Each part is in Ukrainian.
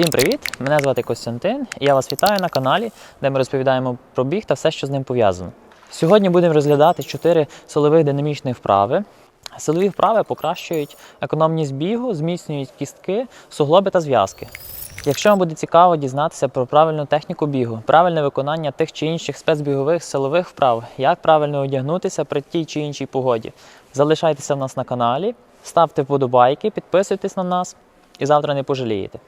Всім привіт! Мене звати Костянтин і я вас вітаю на каналі, де ми розповідаємо про біг та все, що з ним пов'язано. Сьогодні будемо розглядати 4 силових динамічних вправи. Силові вправи покращують економність бігу, зміцнюють кістки, суглоби та зв'язки. Якщо вам буде цікаво дізнатися про правильну техніку бігу, правильне виконання тих чи інших спецбігових силових вправ, як правильно одягнутися при тій чи іншій погоді, залишайтеся в нас на каналі, ставте вподобайки, підписуйтесь на нас і завтра не пожалієте.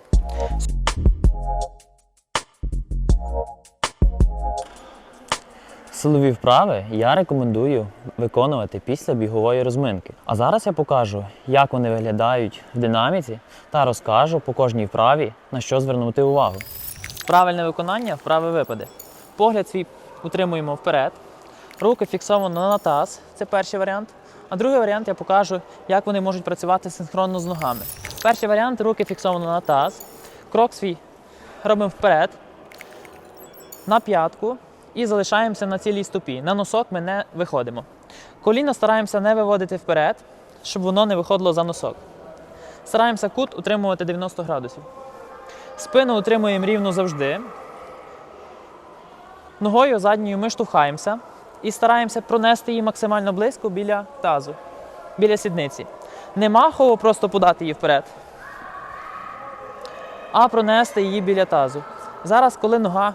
Силові вправи я рекомендую виконувати після бігової розминки. А зараз я покажу, як вони виглядають в динаміці та розкажу по кожній вправі, на що звернути увагу. Правильне виконання вправи випади. Погляд свій утримуємо вперед, руки фіксовано на таз, це перший варіант. А другий варіант я покажу, як вони можуть працювати синхронно з ногами. Перший варіант руки фіксовано на таз, крок свій робимо вперед, на п'ятку і залишаємося на цілій стопі. На носок ми не виходимо. Коліно стараємося не виводити вперед, щоб воно не виходило за носок. Стараємося кут утримувати 90 градусів. Спину утримуємо рівно завжди. Ногою задньою ми штовхаємося і стараємося пронести її максимально близько біля тазу, біля сідниці. Не махово просто подати її вперед, а пронести її біля тазу. Зараз, коли нога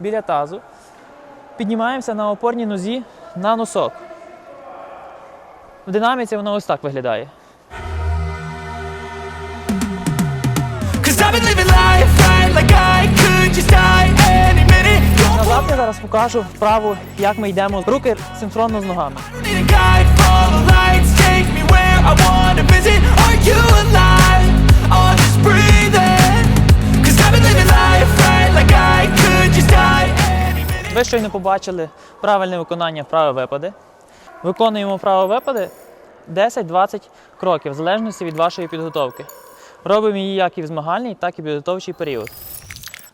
біля тазу, піднімаємося на опорній нозі на носок. В динаміці воно ось так виглядає. Назад я зараз покажу вправу, як ми йдемо. Руки синхронно з ногами. Ви щойно побачили правильне виконання вправи випади. Виконуємо вправи випади 10-20 кроків, в залежності від вашої підготовки. Робимо її як і в змагальний, так і в підготовчий період.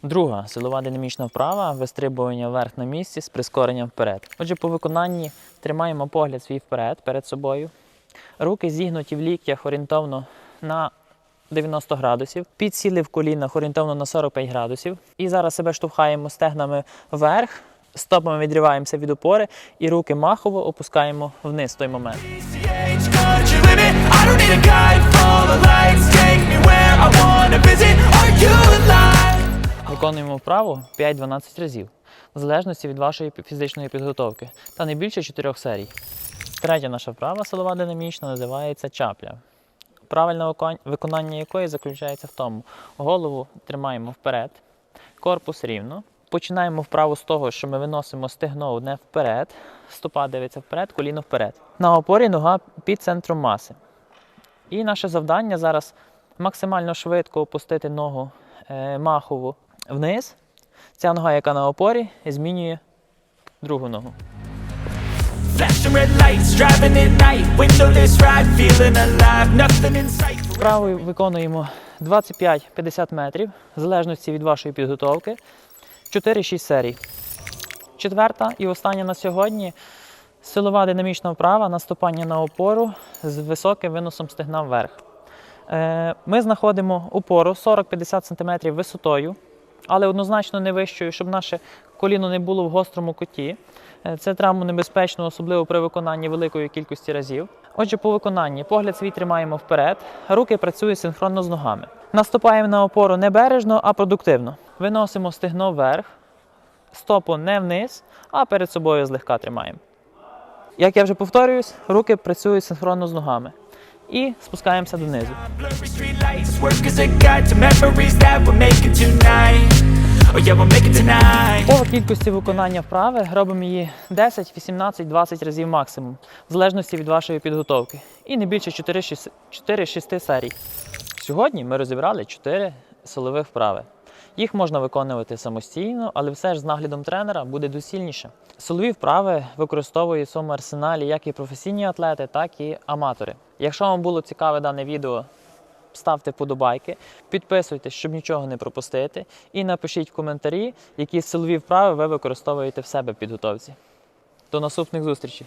Друга силова динамічна вправа вистрибування вверх на місці з прискоренням вперед. Отже, по виконанні тримаємо погляд свій вперед перед собою. Руки зігнуті в ліктях орієнтовно на 90 градусів, підсіли в колінах орієнтовно на 45 градусів. І зараз себе штовхаємо стегнами вверх, стопами відриваємося від опори і руки махово опускаємо вниз в той момент. Виконуємо вправу 5-12 разів, в залежності від вашої фізичної підготовки, та не більше 4 серій. Третя наша вправа силова динамічна називається чапля. Правильне виконання якої заключається в тому, голову тримаємо вперед, корпус рівно. Починаємо вправу з того, що ми виносимо стегно одне вперед, стопа дивиться вперед, коліно вперед. На опорі нога під центром маси. І наше завдання зараз максимально швидко опустити ногу е, махову вниз. Ця нога, яка на опорі, змінює другу ногу. Вправою виконуємо 25-50 метрів, в залежності від вашої підготовки. 4-6 серій. Четверта і остання на сьогодні силова динамічна вправа наступання на опору з високим виносом стегна вверх. Е, Ми знаходимо опору 40-50 см висотою, але однозначно не вищою, щоб наше коліно не було в гострому куті. Е, Це травму небезпечно, особливо при виконанні великої кількості разів. Отже, по виконанні погляд свій тримаємо вперед, руки працюють синхронно з ногами. Наступаємо на опору не бережно, а продуктивно. Виносимо стегно вверх, стопу не вниз, а перед собою злегка тримаємо. Як я вже повторююсь, руки працюють синхронно з ногами. І спускаємося донизу. По кількості виконання вправи робимо її 10, 18, 20 разів максимум, в залежності від вашої підготовки. І не більше 4-6 серій. Сьогодні ми розібрали 4 силових вправи. Їх можна виконувати самостійно, але все ж з наглядом тренера буде доцільніше. Силові вправи використовують в своєму арсеналі як і професійні атлети, так і аматори. Якщо вам було цікаве дане відео, ставте вподобайки, підписуйтесь, щоб нічого не пропустити, і напишіть в коментарі, які силові вправи ви використовуєте в себе в підготовці. До наступних зустрічей!